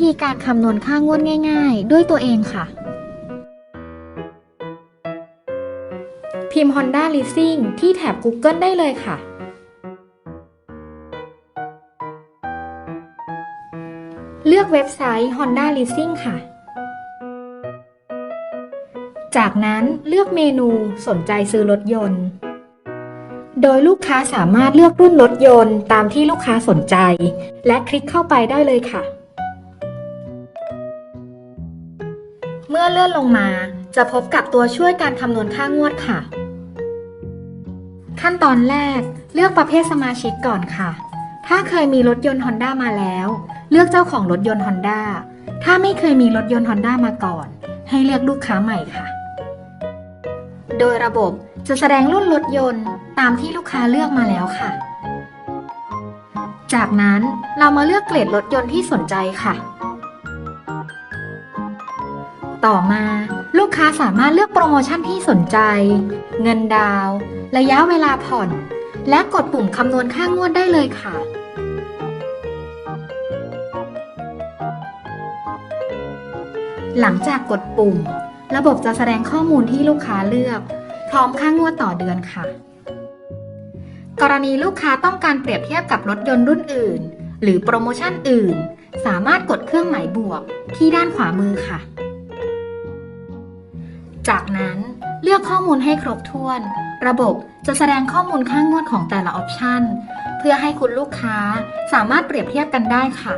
ธีการคำนวณค่างวดง่าย ๆ ด้วยตัวเองค่ะ พิมพ์ Honda Leasing ที่แถบ Google ได้เลยค่ะ เลือกเว็บไซต์ Honda Leasing ค่ะ จากนั้นเลือกเมนูสนใจซื้อรถยนต์ โดยลูกค้าสามารถเลือกรุ่นรถยนต์ตามที่ลูกค้าสนใจ และคลิกเข้าไปได้เลยค่ะ เมื่อเลื่อนลงมา จะพบกับตัวช่วยการคำนวณค่างวดค่ะ ขั้นตอนแรกเลือกประเภทสมาชิกก่อนค่ะ ถ้าเคยมีรถยนต์ Honda มาแล้ว เลือกเจ้าของรถยนต์ Honda ถ้าไม่เคยมีรถยนต์ Honda มาก่อน ให้เลือกลูกค้าใหม่ค่ะ โดยระบบจะแสดงรุ่นรถยนต์ตามที่ลูกค้าเลือกมาแล้วค่ะ จากนั้นเรามาเลือกเกรดรถยนต์ที่สนใจค่ะ ต่อมาลูกค้าสามารถเลือกโปรโมชั่นที่สนใจ เงินดาว ระยะเวลาผ่อน และกดปุ่มคำนวณค่างวดได้เลยค่ะหลังจากกดปุ่ม ระบบจะแสดงข้อมูลที่ลูกค้าเลือก พร้อมค่างวดต่อเดือนค่ะ กรณีลูกค้าต้องการเปรียบเทียบกับรถยนต์รุ่นอื่น หรือโปรโมชั่นอื่น สามารถกดเครื่องหมายบวกที่ด้านขวามือค่ะ จากนั้นเลือกข้อมูลให้ครบถ้วน ระบบจะแสดงข้อมูลค่างวดของแต่ละออปชันเพื่อให้คุณลูกค้าสามารถเปรียบเทียบกันได้ค่ะ